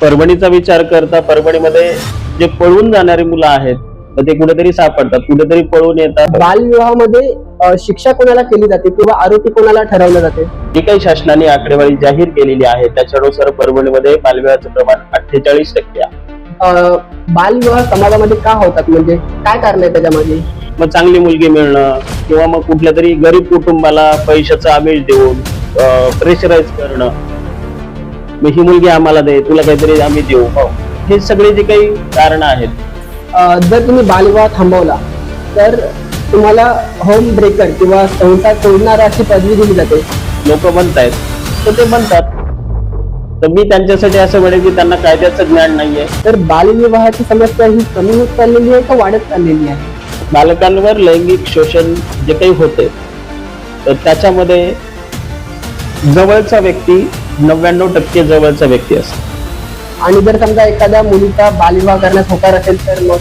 परभणीचा विचार करता परभणीमध्ये जे पळून जाणारी मुलं आहेत ते कुठेतरी सापडतात कुठेतरी पळून येतात. बालविवाहामध्ये शिक्षा कोणाला केली जाते किंवा आरोपी कोणाला ठरवलं जाते? जी काही शासनाने आकडेवारी जाहीर केलेली आहे त्याच्यानुसार परभणीमध्ये बालविवाहाचं प्रमाण अठ्ठेचाळीस टक्के आहे. बालविवाह समाजामध्ये का होतात? म्हणजे काय कारण आहे त्याच्यामागे? मग चांगली मुलगी मिळणं किंवा मग कुठल्या तरी गरीब कुटुंबाला पैशाचं आमिष देऊन प्रेशराईज करणं मग ही मुलगी आम्हाला दे तुला काहीतरी आम्ही देऊ. हो. हे सगळे जे काही कारण आहेत. जर तुम्ही बालविवाह थांबवला तर तुम्हाला होम ब्रेकर किंवा संसार तोडणारा अशी पदवी दिली जाते. लोक म्हणतायत. तर ते म्हणतात. तर मी त्यांच्यासाठी असं म्हणेन की त्यांना कायद्याचं ज्ञान नाहीये. तर बालविवाहाची समस्या ही कमी होत चाललेली आहे का वाढत चाललेली आहे? बालकांवर लैंगिक शोषण जे काही होते तर त्याच्यामध्ये जवळचा व्यक्ती नव्याण्णव टक्के जवळचा व्यक्ती असतो. आणि जर समजा एखाद्या मुलीचा बालविवाह करण्यास होकार असेल तर मग?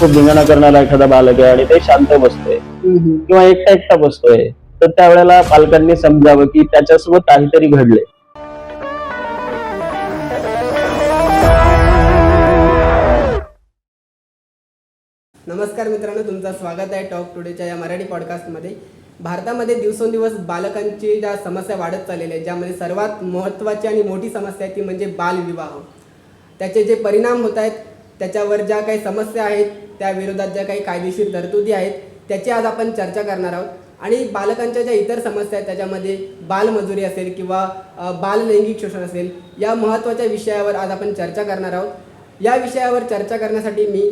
खूप धिंगाणा करणारा एखादा बालक आहे आणि ते शांत बसतोय. किंवा एकटा एकटा बसतोय. तर त्यावेळेला पालकांनी समजावं की त्याच्यासोबत काहीतरी घडले नमस्कार मित्रांनो तुमचं स्वागत आहे टॉक टुडेच्या या मराठी पॉडकास्टमध्ये भारतामध्ये दिवसेंदिवस बालकांची ज्या समस्या वाढत चाललेल्या आहेत ज्यामध्ये सर्वात महत्त्वाची आणि मोठी समस्या आहे ती म्हणजे बालविवाह. त्याचे जे परिणाम होत आहेत त्याच्यावर ज्या काही समस्या आहेत त्या विरोधात ज्या काही कायदेशीर तरतुदी आहेत त्याची आज आपण चर्चा करणार आहोत. आणि बालकांच्या ज्या इतर समस्या आहेत त्याच्यामध्ये बालमजुरी असेल किंवा अ, बाल लैंगिक शोषण असेल या महत्त्वाच्या विषयावर आज आपण चर्चा करणार आहोत. या विषयावर चर्चा करण्यासाठी मी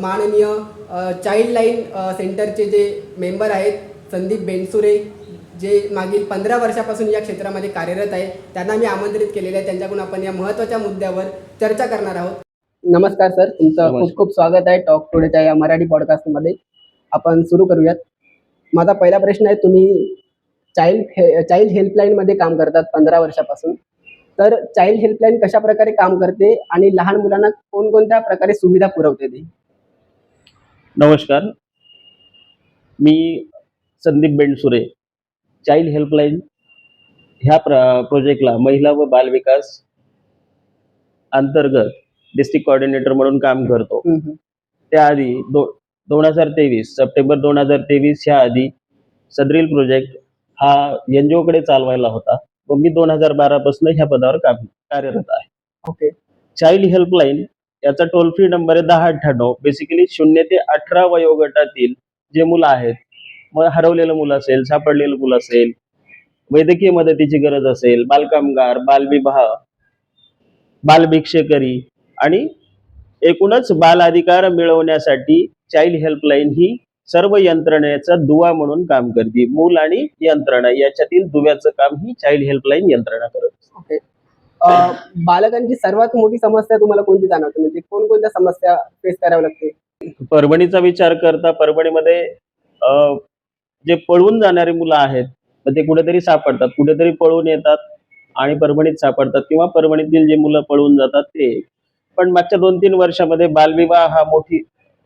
माननीय अ, चाइल्ड लाईन सेंटरचे जे मेंबर आहेत संदीप बेनसुरे जे मागील पंधरा वर्षापासून या क्षेत्रामध्ये कार्यरत आहे त्यांना मी आमंत्रित केलेलं आहे. त्यांच्याकडून आपण या महत्त्वाच्या मुद्द्यावर चर्चा करणार आहोत. नमस्कार सर. तुमचं. खूप खूप स्वागत आहे टॉक टुडेच्या या मराठी पॉडकास्टमध्ये. आपण सुरू करूयात. माझा पहिला प्रश्न आहे तुम्ही चाइल्ड हे चाइल्ड हेल्पलाईनमध्ये काम करतात पंधरा वर्षापासून. तर चाइल्ड हेल्पलाईन कशा प्रकारे काम करते आणि लहान मुलांना कोणकोणत्या प्रकारे सुविधा पुरवते ती? नमस्कार. मी संदीप बेंडसुरे चाइल्ड हेल्पलाईन ह्या प्र प्रोजेक्टला महिला व बालविकास अंतर्गत डिस्ट्रिक्ट कोऑर्डिनेटर म्हणून काम करतो. त्याआधी दो दोन हजार तेवीस सप्टेंबर दोन हजार तेवीस ह्या आधी सदरील प्रोजेक्ट हा एनकडे चालवायला होता. व मी दोन हजार बारा पासून ह्या पदावर काम कार्यरत आहे. ओके. चाइल्ड हेल्पलाईन याचा टोल फ्री नंबर आहे दहा अठ्ठ्याण्णव. बेसिकली शून्य ते अठरा वयोगटातील जे मुलं आहेत मग हरवलेलं मुलं असेल सापडलेलं मुलं असेल वैद्यकीय मदतीची गरज असेल बालकामगार बालविवाह बालभिक्षेकरी आणि एकूणच बाल अधिकार मिळवण्यासाठी चाइल्ड हेल्पलाईन ही सर्व यंत्रणेचा दुवा म्हणून काम करते. मूल आणि यंत्रणा याच्यातील दुव्याचं काम ही चाइल्ड हेल्पलाईन यंत्रणा करत अं, बालकांची सर्वात मोठी समस्या तुम्हाला कोणती जाणवते? म्हणजे कोणकोणत्या समस्या फेस कराव्या लागते परभणीचा विचार करता परभणीमध्ये जे पळून जाणारी मुलं आहेत तर ते कुठेतरी सापडतात. कुठेतरी पळून येतात आणि परभणीत सापडतात किंवा परभणीतील जे मुलं पळून जातात ते. पण मागच्या दोन तीन वर्षामध्ये बालविवाह हा मोठी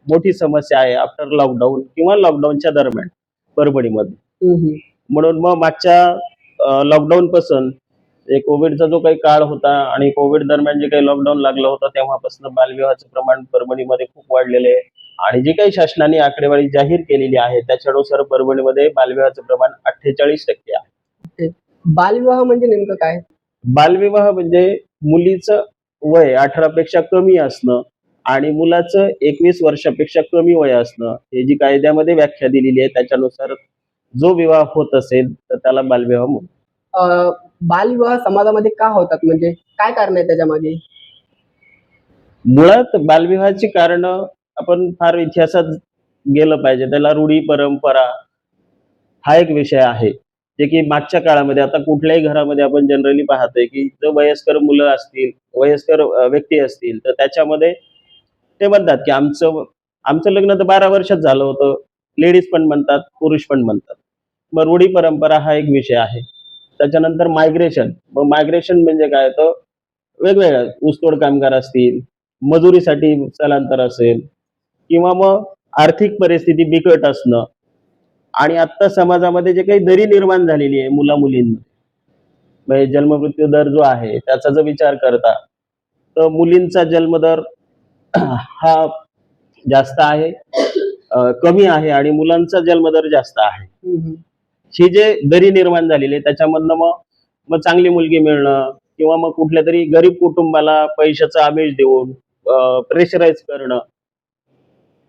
मोठी समस्या आहे आफ्टर लॉकडाऊन किंवा लॉकडाऊनच्या दरम्यान परभणीमध्ये. म्हणून मग मागच्या लॉकडाऊन पासून एक कोविडचा जो काही काळ होता आणि कोविड दरम्यान जे काही लॉकडाऊन लागलं होतं तेव्हापासून बालविवाहाचं प्रमाण परभणीमध्ये खूप वाढलेलं आहे. आणि जी काही शासनाने आकडेवारी जाहीर केलेली आहे त्याच्यानुसार परभणीमध्ये बालविवाहाचं प्रमाण अठ्ठेचाळीस टक्के आहे. बालविवाह म्हणजे नेमकं काय? बालविवाह म्हणजे मुलीचं वय अठरा पेक्षा कमी असणं आणि मुलाचं एकवीस वर्षापेक्षा कमी वय असणं हे जी कायद्यामध्ये व्याख्या दिलेली आहे त्याच्यानुसार जो विवाह होत असेल तर त्याला बालविवाह म्हणतात. अं, बालविवाह समाजामध्ये का होतात? म्हणजे काय कारण आहे त्याच्यामागे मुळात बालविवाहाची कारण आपण फार इतिहासात गेलं पाहिजे. त्याला रूढी परंपरा हा एक विषय आहे. जे की मागच्या काळामध्ये आता कुठल्याही घरामध्ये आपण जनरली पाहतोय की जर वयस्कर मुलं असतील वयस्कर व्यक्ती असतील तर त्याच्यामध्ये ते म्हणतात की आमचं आमचं लग्न तर बारा वर्षात झालं होतं. लेडीज पण म्हणतात पुरुष पण म्हणतात. मग रूढी परंपरा हा एक विषय आहे. त्याच्यानंतर मायग्रेशन मग मायग्रेशन म्हणजे काय? तर वेगवेगळ्या ऊसतोड कामगार असतील मजुरीसाठी स्थलांतर असेल किंवा मग आर्थिक परिस्थिती बिकट असणं आणि आत्ता समाजामध्ये जे काही दरी निर्माण झालेली आहे मुला मुलींमध्ये म्हणजे जन्ममृत्यू दर जो आहे त्याचा जर विचार करता तर मुलींचा जन्मदर हा जास्त आहे कमी आहे आणि मुलांचा जन्मदर जास्त आहे. ही जे दरी निर्माण झालेली आहे त्याच्यामधनं मग मग चांगली मुलगी मिळणं किंवा मग कुठल्या तरी गरीब कुटुंबाला पैशाचं आमिष देऊन प्रेशराईज करणं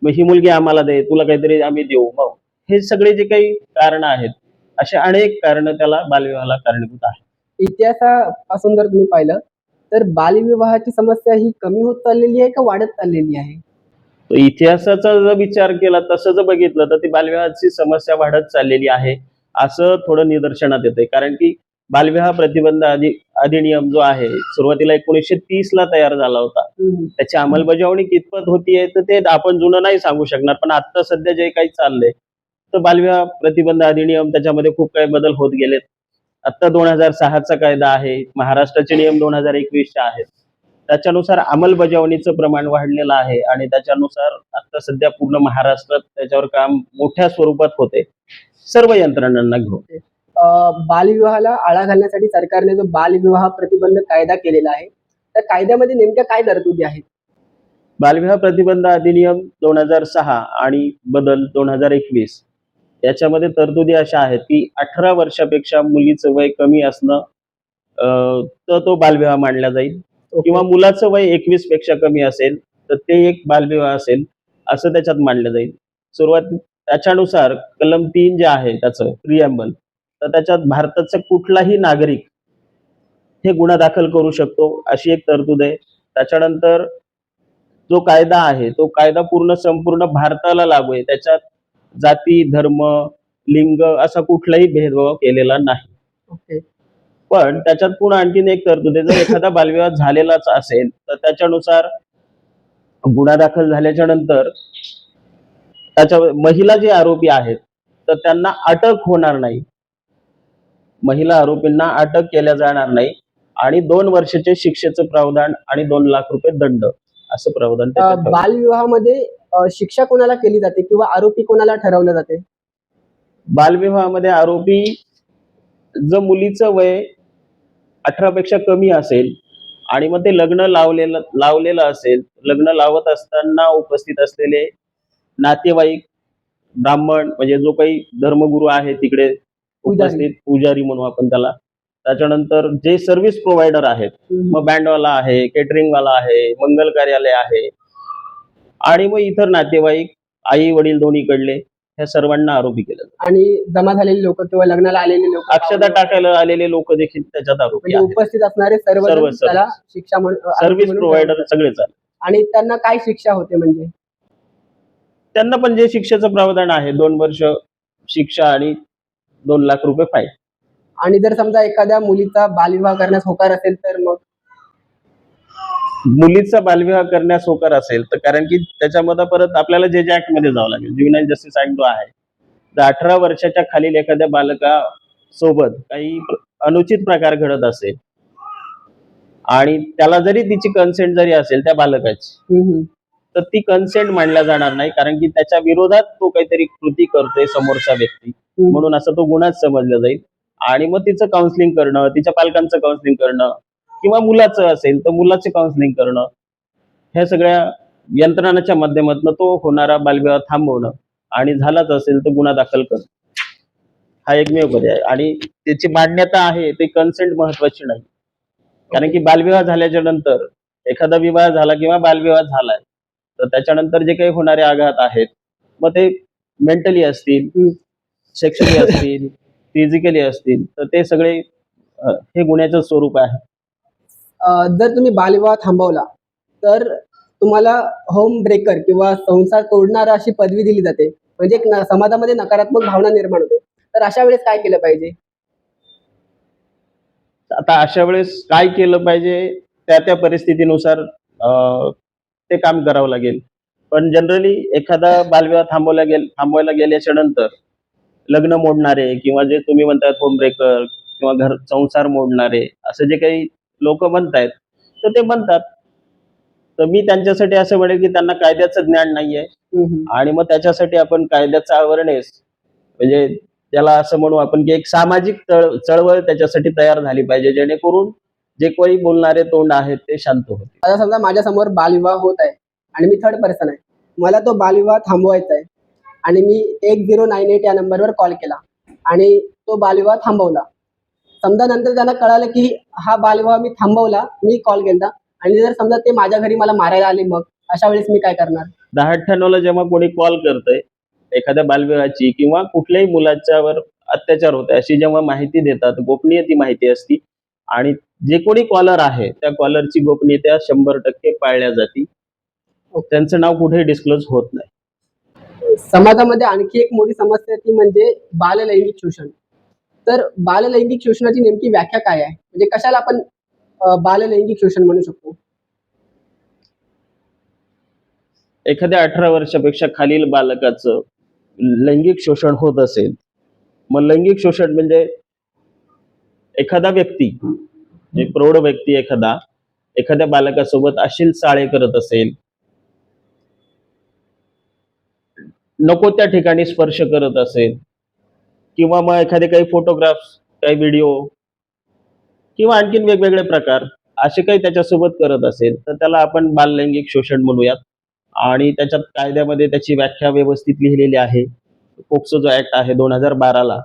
मग ही मुलगी आम्हाला दे तुला काहीतरी आम्ही देऊ मग. हे सगळे जे काही कारण आहेत असे अनेक कारण त्याला बालविवाहाला कारणीभूत आहेत. इतिहासापासून जर तुम्ही पाहिलं तर बालविवाहाची समस्या ही कमी होत चाललेली आहे का वाढत चाललेली आहे? इतिहासाचा जर विचार केला तसं जर बघितलं तर ती बालविवाहाची समस्या वाढत चाललेली आहे असं थोडं निदर्शनात येतंय. कारण की बालविवाह प्रतिबंध अधि अधिनियम जो आहे सुरुवातीला एकोणीसशे तीस ला तयार झाला होता. त्याची अंमलबजावणी कितपत होतीये तर ते आपण जुनं नाही सांगू शकणार पण आता सध्या जे काही चाललंय तर बालविवाह प्रतिबंध अधिनियम त्याच्यामध्ये खूप काही बदल होत गेलेत. आता दोन हजार सहाचा कायदा आहे महाराष्ट्राचे नियम दोन हजार एकवीसचे आहेत. त्याच्यानुसार अंमलबजावणीचं प्रमाण वाढलेलं आहे आणि त्याच्यानुसार आता सध्या पूर्ण महाराष्ट्रात त्याच्यावर काम मोठ्या स्वरूपात होते. सर्व यंत्रणांना घेऊन. बालविवाहाला आळा घालण्यासाठी सरकारने जो बालविवाह प्रतिबंध कायदा केलेला आहे त्या कायद्यामध्ये नेमक्या काय तरतुदी आहेत? बालविवाह प्रतिबंध अधिनियम दोन हजार सहा आणि बदल दोन हजार एकवीस याच्यामध्ये तरतुदी अशा आहेत की अठरा वर्षापेक्षा मुलीचं वय कमी असणं तर तो बालविवाह मानला जाईल. किंवा मुलाचं वय एकवीसपेक्षा कमी असेल तर ते एक बालविवाह असेल असं त्याच्यात मानलं जाईल. सुरुवात त्याच्यानुसार कलम तीन जे आहे त्याचं प्रियम्बल तर त्याच्यात भारताचा कुठलाही नागरिक हे गुन्हा दाखल करू शकतो अशी एक तरतूद आहे. त्याच्यानंतर जो कायदा आहे तो कायदा पूर्ण संपूर्ण भारताला लागू आहे. त्याच्यात जाती धर्म लिंग असा कुठलाही भेदभाव केलेला नाही. ओके. पण त्याच्यात पुन्हा आणखीन एक तरतूद आहे. जर एखादा बालविवाह झालेलाच असेल तर त्याच्यानुसार गुन्हा दाखल झाल्याच्यानंतर त्याच्या महिला जे आरोपी आहेत तर त्यांना अटक होणार नाही. महिला आरोपींना अटक केल्या जाणार नाही आणि दोन वर्षाचे शिक्षेचं प्रावधान आणि दोन लाख रुपये दंड असं प्रावधान. बालविवाहामध्ये शिक्षा कोणाला केली जाते किंवा आरोपी कोणाला ठरवलं जाते बालविवाहामध्ये आरोपी जर मुलीचं वय अठरा पेक्षा कमी असेल आणि मग ते लग्न लावलेलं लावलेलं असेल लग्न लावत असताना उपस्थित असलेले नातेवाईक ब्राह्मण म्हणजे जो काही धर्मगुरू आहे तिकडे. उपस्थित पुजारी. म्हणू आपण त्याला. त्याच्यानंतर जे सर्व्हिस प्रोव्हायडर आहेत मग बँडवाला आहे केटरिंगवाला आहे मंगल कार्यालय आहे. आणि मग इतर नातेवाईक आई वडील दोन्हीकडले ह्या सर्वांना आरोपी केलं. आणि जमा झालेले लोक किंवा लग्नाला आलेले लोक अक्षता टाकायला आलेले लोक देखील त्याच्यात आरोपी म्हणजे आहेत. उपस्थित असणारे सर्व सर्व, त्याला शिक्षा म्हणून सर्व्हिस म्हणून प्रोव्हायडर. सगळेच आहेत आणि त्यांना काय शिक्षा होते म्हणजे? त्यांना पण जे शिक्षेचं प्रावधान आहे दोन वर्ष शिक्षा आणि दोन लाख रुपये फाईन आणि जर समजा एखाद्या मुलीचा बालविवाह करण्यास होकार असेल तर मग मुलीचा बालविवाह करण्यास होकार असेल तर कारण की त्याच्यामध्ये परत आपल्याला जे जे ऍक्टमध्ये जावं लागेल ज्युनाईल जस्टिस ऍक्ट जो आहे तर अठरा वर्षाच्या खालील एखाद्या बालका सोबत काही अनुचित प्रकार घडत असेल आणि त्याला जरी तिची कन्सेंट जरी असेल त्या बालकाची. तर ती कन्सेंट मानल्या जाणार नाही कारण की त्याच्या विरोधात तो काहीतरी कृती करतोय समोरचा व्यक्ती. म्हणून असं तो गुन्हाच समजला जाईल. आणि मग तिचं काउन्सिलिंग करणं तिच्या पालकांचं काउन्सिलिंग करणं किंवा मुलाचं असेल तर मुलाचे काउन्सिलिंग करणं ह्या सगळ्या यंत्रणाच्या माध्यमातून तो होणारा बालविवाह थांबवणं आणि झालाच असेल तर गुन्हा दाखल करणं. हा एकमेव पर्याय आणि त्याची मान्यता आहे ते कन्सेंट महत्वाची नाही. कारण की बालविवाह झाल्याच्यानंतर एखादा विवाह झाला किंवा बालविवाह झालाय तर त्याच्यानंतर जे काही होणारे आघात आहेत मग ते मेंटली असतील सेक्शुअली असतील फिजिकली असतील तर ते सगळे अ, हे गुन्ह्याचं स्वरूप आहे. अं, जर तुम्ही बालविवाह थांबवला तर तुम्हाला होम ब्रेकर किंवा संसार तोडणारा अशी पदवी दिली जाते. म्हणजे एक न- समाजामध्ये नकारात्मक भावना निर्माण होते. तर अशा वेळेस काय केलं पाहिजे? आता अशा वेळेस काय केलं पाहिजे? त्या त्या परिस्थितीनुसार अ, ते काम करावं लागेल. पण जनरली एखादा बालविवाह थांबवला गेल थांबवायला गेल्याच्यानंतर लग्न मोडणारे किंवा जे तुम्ही म्हणतात होम ब्रेकर किंवा घर संसार मोडणारे असं जे काही लोक म्हणतायत तर ते म्हणतात. तर मी त्यांच्यासाठी असं म्हणेल की त्यांना कायद्याचं ज्ञान नाहीये. आणि मग त्याच्यासाठी आपण कायद्याचा अवेअरनेस म्हणजे त्याला असं म्हणू आपण की एक सामाजिक चळ चळवळ त्याच्यासाठी तयार झाली पाहिजे जेणेकरून जे काही बोलणारे तोंड आहेत ते शांत होते आता समजा माझ्यासमोर बालविवाह होत आहे आणि मी थर्ड पर्सन आहे. मला तो बालविवाह थांबवायचा आहे. आणि मी एक झिरो नाईन एट या नंबरवर कॉल केला. आणि तो बालविवाह थांबवला. समजा नंतर त्यांना कळालं की हा बालविवाह मी थांबवला मी कॉल केला आणि जर समजा ते माझ्या घरी मला मारायला आले मग अशा वेळेस मी काय करणार? दहा अठ्ठ्याण्णवला जेव्हा कोणी कॉल करतंय एखाद्या बालविवाहाची किंवा कुठल्याही मुलाच्यावर अत्याचार होते अशी जेव्हा माहिती देतात गोपनीय ती माहिती असती. आणि जे कोणी कॉलर आहे त्या कॉलरची गोपनीयता शंभर टक्के पाळल्या जाती. त्यांचं नाव कुठेही डिस्क्लोज होत नाही. समाजामध्ये आणखी एक मोठी समस्या ती म्हणजे बाललैंगिक शोषण. तर बाललैंगिक शोषणाची नेमकी व्याख्या काय आहे? म्हणजे कशाला आपण बाललैंगिक शोषण म्हणू शकतो? एखाद्या अठरा वर्षापेक्षा खालील बालकाचं लैंगिक शोषण होत असेल मग लैंगिक शोषण म्हणजे एखादा व्यक्ती प्रौढ व्यक्ती एखादा एखाद्या बालकासोबत अशील चाळे करत असेल नको त्या ठिकाणी स्पर्श करत असेल. किंवा मग एखादे काही फोटोग्राफ्स काही व्हिडिओ किंवा आणखीन वेगवेगळे प्रकार असे काही त्याच्यासोबत करत असेल तर त्याला आपण बाललैंगिक शोषण म्हणूयात. आणि त्याच्यात कायद्यामध्ये त्याची व्याख्या व्यवस्थित लिहिलेली आहे. पोक्सो जो ऍक्ट आहे दोन हजार बाराला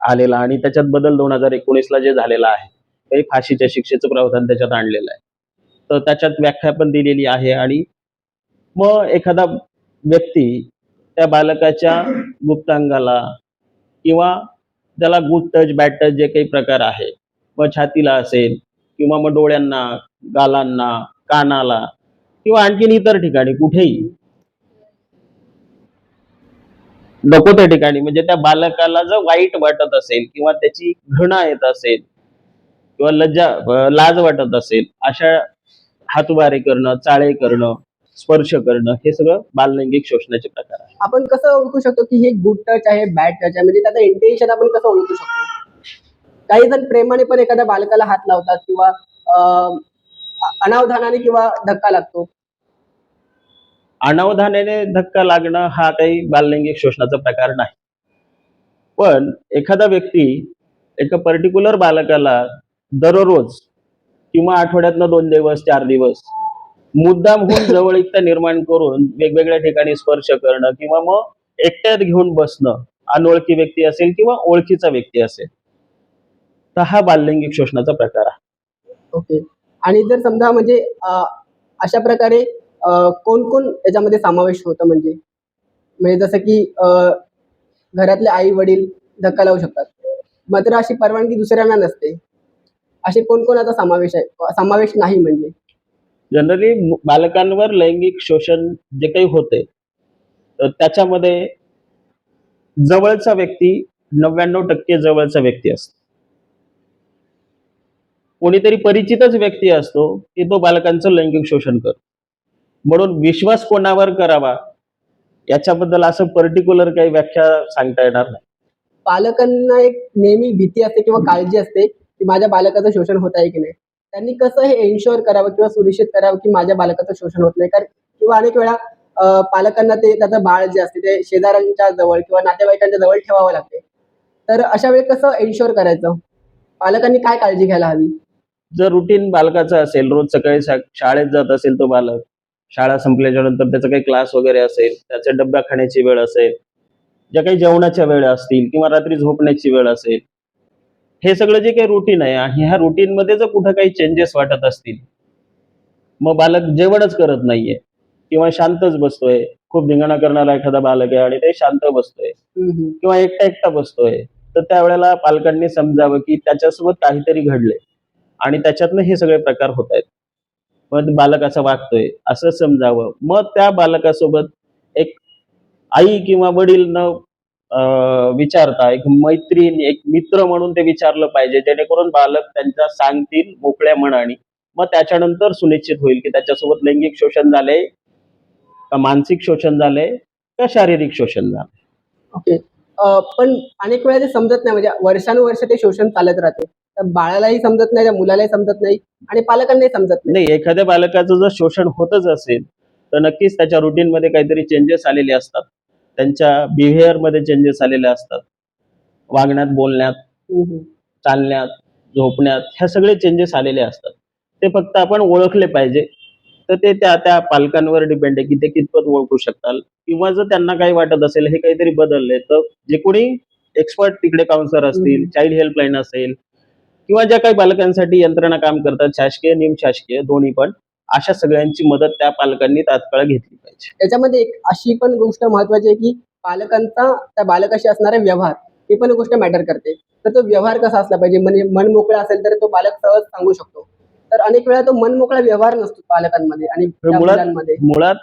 आलेला आणि त्याच्यात बदल दोन हजार एकोणीसला जे झालेला आहे ते फाशीच्या शिक्षेचं प्रावधान त्याच्यात आणलेलं आहे. तर त्याच्यात व्याख्या पण दिलेली आहे आणि मग एखादा व्यक्ती त्या बालकाच्या गुप्तांगाला किंवा त्याला गुड टच बॅड टच जे काही प्रकार आहे. मग छातीला असेल किंवा मग डोळ्यांना गालांना कानाला किंवा आणखीन इतर ठिकाणी कुठेही. नको त्या ठिकाणी. म्हणजे त्या बालकाला जर वाईट वाटत असेल किंवा त्याची घृणा येत असेल किंवा लज्जा लाज वाटत असेल अशा हातवारे करणं चाळे करणं स्पर्श करणं हे सगळं बाललैंगिक शोषणाचे प्रकार आहे आपण कसं ओळखू शकतो की हे गुड टच आहे बॅड टच आहे? म्हणजे त्याचं इंटेन्शन आपण कसं ओळखू शकतो? काही जण प्रेमाने पण एखाद्या बालकाला हात लावतात किंवा अनावधानाने किंवा धक्का लागतो. अनावधानाने धक्का लागणं हा काही बाललैंगिक शोषणाचा प्रकार नाही. पण एखादा व्यक्ती एका पर्टिक्युलर बालकाला दररोज किंवा आठवड्यातनं दोन दिवस चार दिवस मुद्दाम होऊन जवळीकता निर्माण करून वेगवेगळ्या ठिकाणी स्पर्श करणं किंवा मग एकट्यात घेऊन बसणं अनोळखी व्यक्ती असेल किंवा ओळखीचा व्यक्ती असेल. तर हा बाललैंगिक शोषणाचा प्रकार आहे. ओके. आणि जर समजा म्हणजे अशा प्रकारे कोण कोण याच्यामध्ये समावेश होतं म्हणजे? म्हणजे जसं की घरातले आई वडील धक्का लावू शकतात. मात्र अशी परवानगी दुसऱ्यांना नसते. असे कोण कोण आता समावेश आहे? समावेश नाही म्हणजे. जनरली बालकांवर लैंगिक शोषण जे काही होते तर त्याच्यामध्ये जवळचा व्यक्ती नव्याण्णव टक्के जवळचा व्यक्ती असतो. कोणीतरी परिचितच व्यक्ती असतो की तो बालकांचं लैंगिक शोषण करतो. म्हणून विश्वास कोणावर करावा याच्याबद्दल असं पर्टिक्युलर काही व्याख्या सांगता येणार नाही. पालकांना एक नेहमी भीती असते किंवा काळजी असते की माझ्या बालकाचं शोषण होत आहे की नाही. त्यांनी कसं हे एन्शुअर करावं किंवा सुनिश्चित करावं की माझ्या बालकाचं शोषण होत नाही? कारण किंवा अनेक वेळा पालकांना ते त्याचं बाळ जे असते ते शेजाऱ्यांच्या जवळ किंवा नातेवाईकांच्या जवळ ठेवावं लागते. तर अशा वेळी कसं एन्शुअर करायचं? पालकांनी काय काळजी घ्यायला हवी? जर रुटीन बालकाचं असेल रोज सकाळी शाळेत जात असेल तो बालक शाळा संपल्याच्या नंतर त्याचा काही क्लास वगैरे असेल त्याचा डब्या खाण्याची वेळ असेल ज्या काही जेवणाच्या वेळ असतील किंवा रात्री झोपण्याची वेळ असेल हे सगळं जे काही रुटीन आहे आणि ह्या रुटीन मध्ये जर कुठं काही चेंजेस वाटत असतील मग बालक जेवणच करत नाहीये किंवा शांतच बसतोय खूप धिंगाणा करणारा एखादा बालक आहे आणि ते शांत बसतोय. किंवा एकटा एकटा बसतोय तर त्यावेळेला पालकांनी समजावं की त्याच्यासोबत काहीतरी घडलंय आणि त्याच्यातनं हे सगळे प्रकार होत आहेत मग बालक असं वागतोय असं समजावं मग त्या बालकासोबत एक आई किंवा वडील न विचारता. एक मैत्रीण एक मित्र म्हणून ते विचारलं पाहिजे. जेणेकरून बालक त्यांच्या सांगतील मोकळ्या मनाने. मग त्याच्यानंतर सुनिश्चित होईल की त्याच्यासोबत लैंगिक शोषण झालंय का मानसिक शोषण झालंय का शारीरिक शोषण झालंय ओके. पण अनेक वेळा ते समजत नाही. म्हणजे वर्षानुवर्ष ते शोषण चालत राहते. तर बाळालाही समजत नाही त्या मुलालाही समजत नाही आणि पालकांनाही समजत नाही. नाही एखाद्या बालकाचं जर शोषण होतच असेल तर नक्कीच त्याच्या रुटीन मध्ये काहीतरी चेंजेस आलेले असतात. त्यांच्या बिहेवियरमध्ये चेंजेस आलेले असतात वागण्यात बोलण्यात. चालण्यात झोपण्यात ह्या सगळे चेंजेस आलेले असतात ते फक्त आपण ओळखले पाहिजे तर ते त्या त्या पालकांवर डिपेंड आहे की ते कितपत ओळखू शकताल किंवा जर त्यांना काही वाटत असेल हे काहीतरी बदलले तर जे कोणी एक्सपर्ट तिकडे काउन्सलर असतील. चाइल्ड हेल्पलाईन असेल किंवा ज्या काही बालकांसाठी यंत्रणा काम करतात शासकीय निमशासकीय दोन्ही पण अशा सगळ्यांची मदत त्या पालकांनी तात्काळ घेतली पाहिजे. त्याच्यामध्ये एक अशी पण गोष्ट महत्वाची आहे की पालकांचा त्या बालकाशी असणारा व्यवहार ही पण गोष्ट मॅटर करते. तर तो व्यवहार कसा असला पाहिजे? म्हणजे मन मोकळा असेल तर तो पालक सहज सांगू शकतो. तर अनेक वेळा तो मन मोकळा व्यवहार नसतो पालकांमध्ये आणि मुळात- मुलांमध्ये. मुळात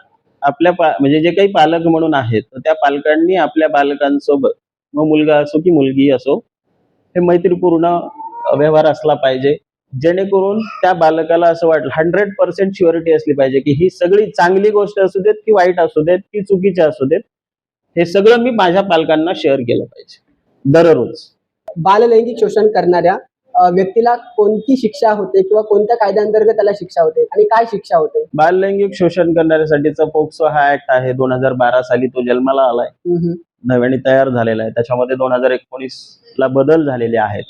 आपल्या म्हणजे जे काही पालक म्हणून आहेत तर त्या पालकांनी आपल्या बालकांसोबत मग मुलगा असो की मुलगी असो हे मैत्रीपूर्ण व्यवहार असला पाहिजे. जेणेकरून त्या बालकाला असं वाटलं हंड्रेड पर्सेंट शुअरिटी असली पाहिजे की ही सगळी चांगली गोष्ट असू देत की वाईट असू देत की चुकीचे असू देत हे सगळं मी माझ्या पालकांना शेअर केलं पाहिजे. दररोज. बाललैंगिक शोषण करणाऱ्या व्यक्तीला कोणती शिक्षा होते किंवा कोणत्या कायद्याअंतर्गत त्याला शिक्षा होते आणि काय शिक्षा होते? बाललैंगिक शोषण करणाऱ्यासाठीचा पोक्सो हा ऍक्ट आहे. दोन हजार बारा साली तो जन्माला आलाय. नव्याने तयार झालेला आहे. त्याच्यामध्ये दोन हजार एकोणीस ला बदल झालेले आहेत.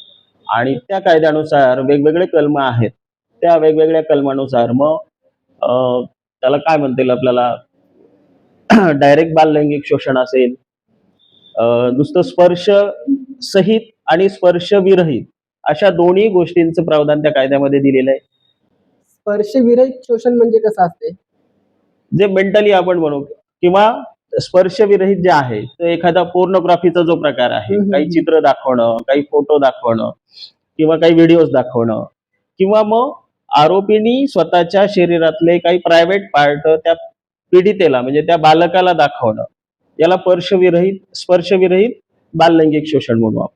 आणि त्या कायद्यानुसार वेगवेगळे कलम आहेत. त्या वेगवेगळ्या कलमानुसार मग अं, त्याला काय म्हणता येईल आपल्याला? डायरेक्ट बाल लैंगिक शोषण असेल अं, नुसतं स्पर्श सहित आणि स्पर्श विरहित अशा दोन्ही गोष्टींचं प्रावधान त्या कायद्यामध्ये दिलेलं आहे. स्पर्शविरहित शोषण म्हणजे कसं असते? जे मेंटली आपण म्हणू किंवा स्पर्शविरहित जे आहे तर एखादा पोर्नोग्राफीचा जो प्रकार आहे. काही चित्र दाखवणं काही फोटो दाखवणं किंवा काही व्हिडिओज दाखवणं किंवा मग आरोपीनी स्वतःच्या शरीरातले काही प्रायव्हेट पार्ट त्या पीडितेला म्हणजे त्या बालकाला दाखवणं याला स्पर्शविरहित स्पर्शविरहित बाललैंगिक शोषण म्हणू आपण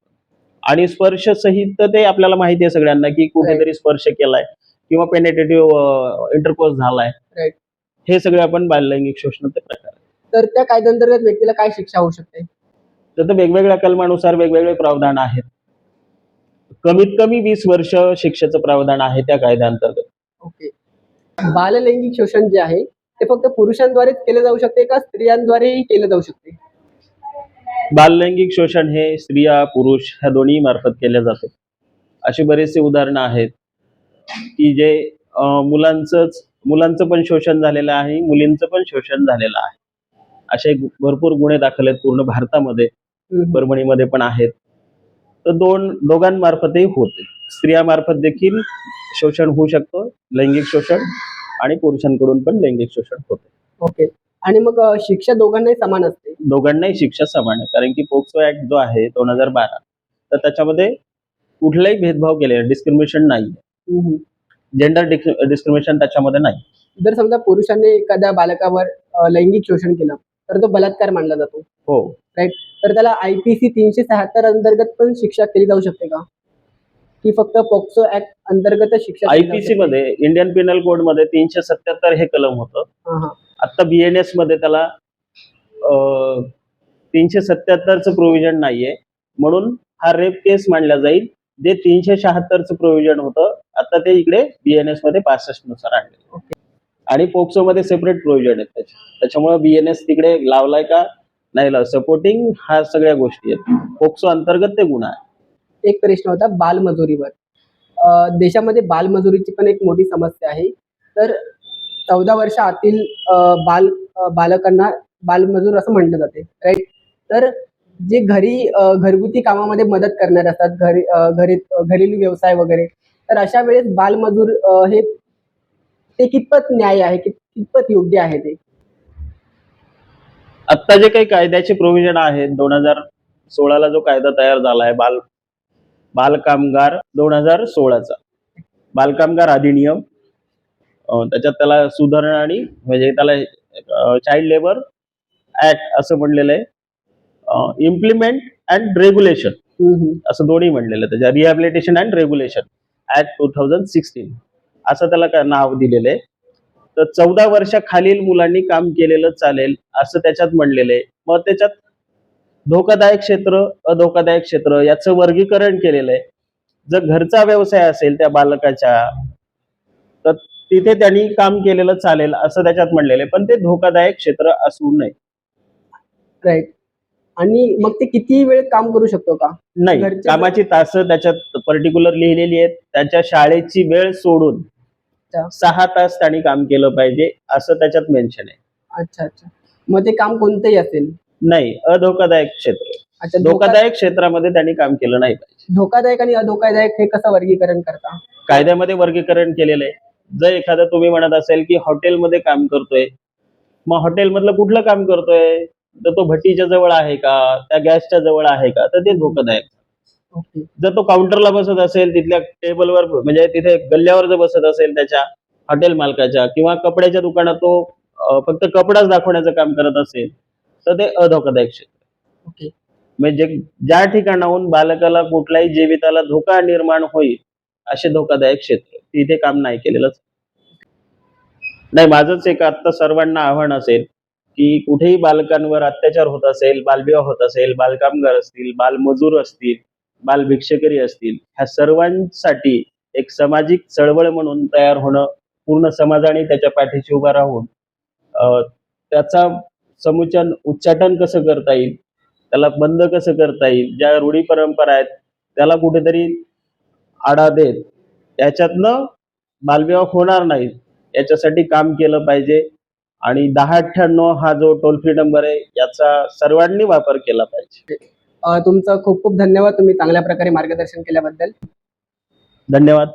आणि स्पर्श सहित ते आपल्याला माहिती आहे सगळ्यांना की कुठेतरी स्पर्श केलाय किंवा पेनेटेटिव्ह इंटरकोर्स झालाय. हे सगळे आपण बाललैंगिक शोषणाचे प्रकार. तर त्या कायद्याअंतर्गत व्यक्तीला काय शिक्षा होऊ शकते? तर ते वेगवेगळ्या कलमानुसार वेगवेगळे प्रावधान आहेत. कमीत कमी वीस वर्ष शिक्षेचं प्रावधान आहे त्या कायद्याअंतर्गत ओके. बाललैंगिक शोषण जे आहे ते फक्त पुरुषांद्वारेच केले जाऊ शकते का स्त्रियांद्वारेही केले जाऊ शकते? बाललैंगिक शोषण हे स्त्रिया पुरुष ह्या दोन्ही मार्फत केले जाते. अशी बरेचसे उदाहरणं आहेत की जे अं, मुलांचंच मुलांचं पण शोषण झालेलं आहे मुलींचं पण शोषण झालेलं आहे. असे भरपूर गुन्हे दाखल आहेत पूर्ण भारतामध्ये. परभणीमध्ये पण आहेत. तर दोन दोघांमार्फतही होते. स्त्रियामार्फत देखील शोषण होऊ शकतं लैंगिक शोषण आणि पुरुषांकडून पण लैंगिक शोषण होते. ओके. आणि मग शिक्षा दोघांनाही समान असते? दोघांनाही शिक्षा समान आहे. कारण की पोक्सो ऍक्ट जो आहे दोन हजार बारा तर त्याच्यामध्ये कुठलाही भेदभाव केलेला डिस्क्रिमिनेशन नाही. जेंडर डिस्क्रिमिनेशन त्याच्यामध्ये नाही. जर समजा पुरुषांनी एखाद्या बालकावर लैंगिक शोषण केलं तर तो बलात्कार मानला जातो. हो. तर त्याला आयपीसी तीनशे शहात्तर अंतर्गत पण शिक्षा केली जाऊ शकते का? की फक्त पॉक्सो ऍक्ट अंतर्गत शिक्षा आयपीसी? मध्ये इंडियन पिनल कोडमध्ये तीनशे सत्याहत्तर हे कलम होतं. आता बीएनएसमध्ये त्याला तीनशे सत्याहत्तरचं प्रोव्हिजन नाहीये. म्हणून हा रेप केस मानला जाईल. जे तीनशे शहात्तरचं प्रोव्हिजन होतं आता ते इकडे बीएनएसमध्ये पासष्टनुसार आणले ओके. आणि पोक्सो मध्ये सेपरेट प्रोव्हिजन आहेत. त्याचे त्याच्यामुळे बीएनएस तिकडे लावलाय का? नाही लाव सपोर्टिंग हा सगळ्या गोष्टी आहेत. पोक्सो अंतर्गत ते गुन्हा आहे. एक प्रश्न होता बालमजुरीवर. देशामध्ये बालमजुरीची पण एक मोठी समस्या आहे. तर चौदा वर्ष आतील बाल बालकांना बालमजूर असं म्हटलं जाते राईट तर जे घरी घरगुती कामामध्ये मदत करणारे असतात घरी घरी घरेलू व्यवसाय वगैरे तर अशा वेळेस बालमजूर हे ते कितपत न्याय आहे कित- कितपत योग्य आहे ते? आता जे काही कायद्याचे प्रोव्हिजन आहेत दोन हजार सोळाला जो कायदा तयार झाला आहे बाल बालकामगार दोन हजार सोळाचा. बालकामगार अधिनियम त्याच्यात त्याला सुधारणा आणि म्हणजे त्याला चाइल्ड लेबर ऍक्ट असं म्हणलेलं आहे. Implement and regulation. असं दोन्ही म्हणलेलं आहे. त्याच्या rehabilitation and regulation act two thousand sixteen असं त्याला नाव दिलेलं आहे तर चौदा वर्षाखालील मुलांनी काम केलेलं चालेल असं त्याच्यात म्हणलेलं आहे. मग त्याच्यात धोकादायक क्षेत्र अधोकादायक क्षेत्र याचं वर्गीकरण केलेलं आहे. जर घरचा व्यवसाय असेल त्या बालकाच्या तर तिथे त्यांनी काम केलेलं चालेल असं त्याच्यात म्हणलेलं आहे. पण ते धोकादायक क्षेत्र असू नये राईट आणि मग ते किती वेळ काम करू शकतो का? नाही. कामाची तास त्याच्यात पर्टिक्युलर लिहिलेली आहेत. त्याच्या शाळेची वेळ सोडून अच्छा. सहा तास त्यांनी काम केलं पाहिजे असं त्याच्यात मेन्शन आहे. अच्छा अच्छा. मग ते काम कोणतंही असेल? नाही अधोकादायक क्षेत्र. अच्छा धोका धोकादायक क्षेत्रामध्ये त्यांनी काम केलं नाही पाहिजे. धोकादायक आणि अधोकादायक हे कसं वर्गीकरण करता? कायद्यामध्ये वर्गीकरण केलेलं आहे. जर एखादं तुम्ही म्हणत असेल की हॉटेलमध्ये काम करतोय मग हॉटेलमधलं कुठलं काम करतोय? तर तो भट्टीच्या जवळ आहे का? त्या गॅसच्या जवळ आहे का? तर ते धोकादायक. जर तो काउंटरला बसत असेल तिथल्या टेबलवर म्हणजे तिथे गल्ल्यावर जर बसत असेल त्याच्या हॉटेल मालकाच्या किंवा कपड्याच्या दुकानात तो फक्त कपडाच दाखवण्याचं काम करत असेल तर ते अधोकादायक क्षेत्र म्हणजे ज्या ठिकाणाहून बालकाला कुठल्याही जीविताला धोका निर्माण होईल असे धोकादायक क्षेत्र तिथे काम नाही केलेलं नाही माझंच एक आता सर्वांना आव्हान असेल की कुठेही बालकांवर अत्याचार होत असेल बालविवाह होत असेल बालकामगार असतील बालमजूर असतील बालभिक्षकरी असतील ह्या सर्वांसाठी एक सामाजिक चळवळ म्हणून तयार होणं पूर्ण समाजाने त्याच्या पाठीशी उभा राहून त्याचा समुचन उच्चाटन कसं करता येईल त्याला बंद कसं करता येईल ज्या रूढी परंपरा आहेत त्याला कुठेतरी आडा देत याच्यातनं बालविवाह होणार नाही. याच्यासाठी काम केलं पाहिजे आणि दहा अठ्ठ्याण्णव हा जो टोल फ्री नंबर आहे याचा सर्वांनी वापर केला पाहिजे. तुमचं खूप खूप धन्यवाद तुम्ही चांगल्या प्रकारे मार्गदर्शन केल्याबद्दल. धन्यवाद.